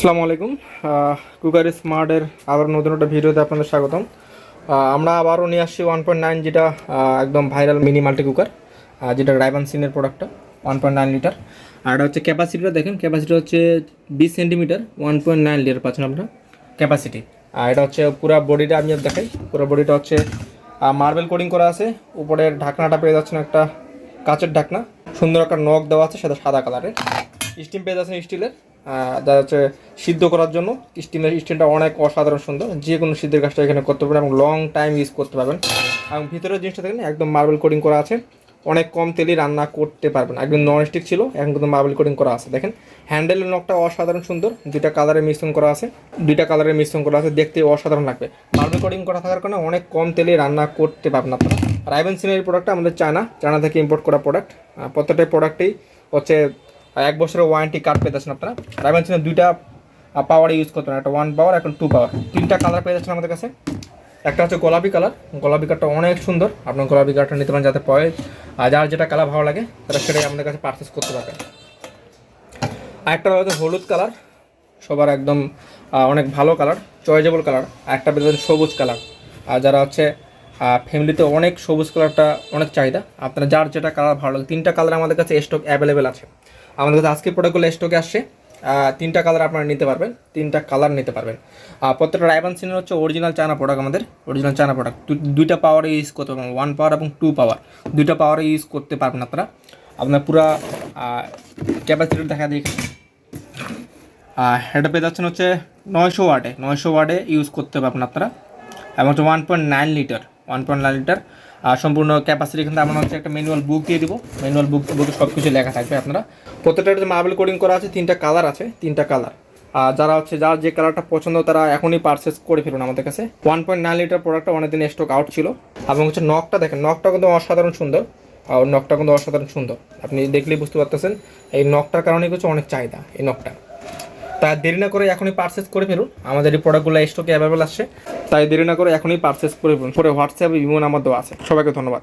আসসালামু আলাইকুম। কুকার স্মার্টের আবার নতুন একটা ভিডিওতে আপনাদের স্বাগতম। আমরা আবারও নিয়ে আসছি ওয়ান পয়েন্ট নাইন যেটা একদম ভাইরাল মিনি মাল্টি কুকার যেটা রাইবান সিনের প্রোডাক্টটা ওয়ান পয়েন্ট নাইন লিটার আর এটা হচ্ছে ক্যাপাসিটিটা দেখেন ক্যাপাসিটি হচ্ছে বিশ centimetre one point nine litre পাচ্ছেন আপনারা। ক্যাপাসিটি আর এটা হচ্ছে পুরো বডিটা আমি দেখাই পুরো বডিটা হচ্ছে মার্বেল কোডিং করা আছে। উপরের ঢাকনাটা পেয়ে যাচ্ছেন একটা কাচের ঢাকনা। সুন্দর একটা নখ দেওয়া আছে সেটা সাদা কালারের স্টিম পেয়ে যাচ্ছেন স্টিলের যা হচ্ছে সিদ্ধ করার জন্য। স্টিমের স্টিলটা অনেক অসাধারণ সুন্দর। যে কোনো সিদ্ধের কাজটা এখানে করতে পারবেন এবং লং টাইম ইউজ করতে পারবেন। এবং ভিতরের জিনিসটা দেখেন, একদম মার্বেল কোডিং করা আছে। অনেক কম তেলে রান্না করতে পারবেন। একদম নন স্টিক ছিল, এখন কিন্তু মার্বেল কোডিং করা আছে। দেখেন হ্যান্ডেলের নখটা অসাধারণ সুন্দর। দুইটা কালারের মিশ্রণ করা আছে। দুইটা কালারের মিশ্রণ করা আছে। দেখতে অসাধারণ লাগবে। মার্বেল কোডিং করা থাকার কারণে অনেক কম তেলে রান্না করতে পারবেন আপনারা। রাইভেন সিনের প্রোডাক্টটা আমাদের চায়না চায়না থেকে ইম্পোর্ট করা প্রোডাক্ট প্রত্যেকটা প্রোডাক্টেই হচ্ছে এক বছরের ওয়ারেন্টি কার্ড পেয়ে যাচ্ছেন আপনারা। রাইভেন সিনের দুইটা পাওয়ার ইউজ করতে পারেন। একটা ওয়ান পাওয়ার এখন টু পাওয়ার তিনটা কালার পেয়ে যাচ্ছেন আমাদের কাছে। একটা হচ্ছে গোলাপি কালার গোলাপি কালারটা অনেক সুন্দর। আপনার গোলাপি কালারটা নিতে পারেন যাতে পরে, আর যার যেটা কালার ভালো লাগে, তারা সেটাই আমাদের কাছে পারচেস করতে পারবেন আরেকটা হচ্ছে হলুদ কালার সবার একদম অনেক ভালো কালার চয়েজেবল কালার একটা পেয়ে যাবেন সবুজ কালার আর যারা হচ্ছে ফ্যামিলিতে অনেক সবুজ কালারটা অনেক চাহিদা। আপনারা যার যেটা কালার ভালো লাগে, তিনটা কালার আমাদের কাছে স্টক অ্যাভেলেবেল আছে। আমাদের কাছে আজকে প্রোডাক্টগুলো স্টকে আসছে। তিনটা কালার আপনারা নিতে পারবেন, তিনটা কালার নিতে পারবেন। আর প্রত্যেকটা রাইবান সিনের হচ্ছে অরিজিনাল চায়না প্রোডাক্ট আমাদের অরিজিনাল চায়না প্রোডাক্ট দুইটা পাওয়ারে ইউজ করতে পারবেন ওয়ান পাওয়ার এবং টু পাওয়ার দুইটা পাওয়ারে ইউজ করতে পারবেন আপনারা। আপনার পুরা ক্যাপাসিটি দেখা দিয়ে আর এটা পেয়ে যাচ্ছেন হচ্ছে নয়শো ওয়ার্ডে নয়শো ওয়ার্ডে ইউজ করতে পারবেন আপনারা। এবং হচ্ছে one point nine litre one point nine litre আর সম্পূর্ণ ক্যাপাসিটি কিন্তু আমরা হচ্ছে একটা ম্যানুয়াল বুক দিয়ে দিব। ম্যানুয়াল বুক বুকে সব কিছু লেখা থাকবে আপনারা। প্রত্যেকটা মার্বেল কোডিং করা আছে, তিনটা কালার আছে, তিনটা কালার আর যারা হচ্ছে, যার যে কালারটা পছন্দ, তারা এখনই পারচেস করে ফেলুন আমাদের কাছে। ওয়ান পয়েন্ট নাইন লিটার প্রোডাক্টটা অনেকদিন স্টক আউট ছিল। এবং হচ্ছে নখটা দেখেন নখটা কিন্তু অসাধারণ সুন্দর। আর নখটা কিন্তু অসাধারণ সুন্দর। আপনি দেখলেই বুঝতে পারতেছেন, এই নখটার কারণে হচ্ছে অনেক চাহিদা, এই নখটা তাই দেরি না করে এখনই পারচেস করে ফেলুন। আমাদের এই প্রোডাক্টগুলো স্টকে অ্যাভেলেবল আসছে। তাই দেরি না করে এখনই পারচেস করে পরে হোয়াটসঅ্যাপ ইমো নাম্বার দেওয়া আছে। সবাইকে ধন্যবাদ।